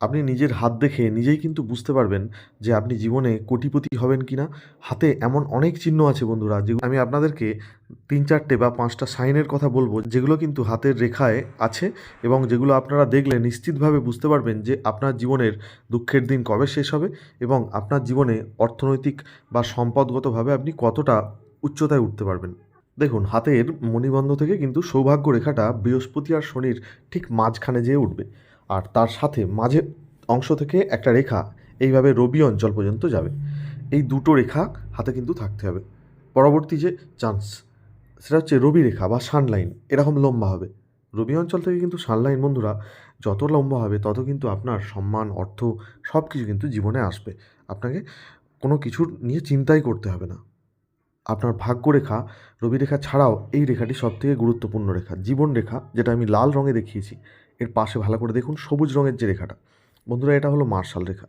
আপনি নিজের হাত দেখে নিজেই কিন্তু বুঝতে পারবেন যে আপনি জীবনে কোটিপতি হবেন কি না হাতে এমন অনেক চিহ্ন আছে বন্ধুরা, যেগুলো আমি আপনাদেরকে তিন চারটে বা পাঁচটা সাইনের কথা বলব, যেগুলো কিন্তু হাতের রেখায় আছে এবং যেগুলো আপনারা দেখলে নিশ্চিতভাবে বুঝতে পারবেন যে আপনার জীবনের দুঃখের দিন কবে শেষ হবে এবং আপনার জীবনে অর্থনৈতিক বা সম্পদগতভাবে আপনি কতটা উচ্চতায় উঠতে পারবেন। দেখুন, হাতের মণিবন্ধ থেকে কিন্তু সৌভাগ্য রেখাটা বৃহস্পতি আর শনির ঠিক মাঝখানে যেয়ে উঠবে। আর তার সাথে মাঝে অংশ থেকে একটা রেখা, এইভাবে রবি অঞ্চল পর্যন্ত যাবে। এই দুটো রেখা হাতে কিন্তু থাকতে হবে। পরবর্তী যে চান্স সেটা হচ্ছে রবি রেখা বা সানলাইন এরকম লম্বা হবে। রবি অঞ্চল থেকে কিন্তু সানলাইন বন্ধুরা, যত লম্বা হবে, তত কিন্তু আপনার সম্মান, অর্থ সব কিছু কিন্তু জীবনে আসবে। আপনাকে কোনো কিছুর নিয়ে চিন্তাই করতে হবে না। আপনার ভাগ্যরেখা রবি রেখা ছাড়াও এই রেখাটি সবথেকে গুরুত্বপূর্ণ রেখা। জীবন রেখা, যেটা আমি লাল রঙে দেখিয়েছি এর পাশে ভালো করে দেখুন সবুজ রঙের যে রেখাটা। বন্ধুরা, এটা হলো মার্শাল রেখা।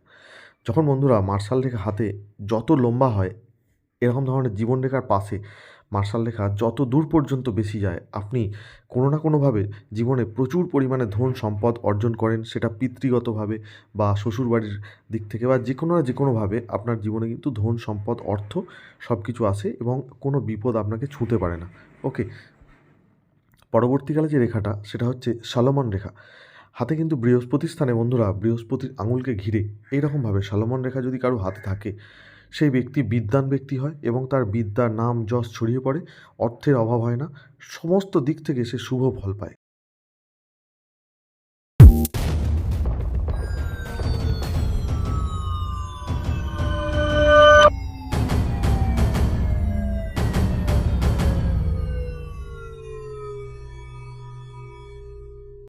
যখন বন্ধুরা মার্শাল রেখা হাতে যত লম্বা হয়, এরকম ধরনের জীবন রেখার পাশে মার্শাল রেখা যত দূর পর্যন্ত বেশি যায়, আপনি কোনো না কোনোভাবে জীবনে প্রচুর পরিমাণে ধন সম্পদ অর্জন করেন, সেটা পিতৃগতভাবে বা শ্বশুরবাড়ির দিক থেকে বা যে কোনো না যে কোনোভাবে আপনার জীবনে কিন্তু ধন সম্পদ, অর্থ সব কিছু আসে এবং কোনো বিপদ আপনাকে ছুঁতে পারে না। ওকে পরবর্তীকালে যে রেখাটা, সেটা হচ্ছে সালমন রেখা। হাতে কিন্তু বৃহস্পতির স্থানে বন্ধুরা, বৃহস্পতির আঙুলকে ঘিরে এইরকমভাবে সালমন রেখা যদি কারও হাতে থাকে, সেই ব্যক্তি বিদ্যান ব্যক্তি হয় এবং তার বিদ্যা নাম যশ ছড়িয়ে পড়ে, অর্থের অভাব হয় না, সমস্ত দিক থেকে সে শুভ ফল পায়।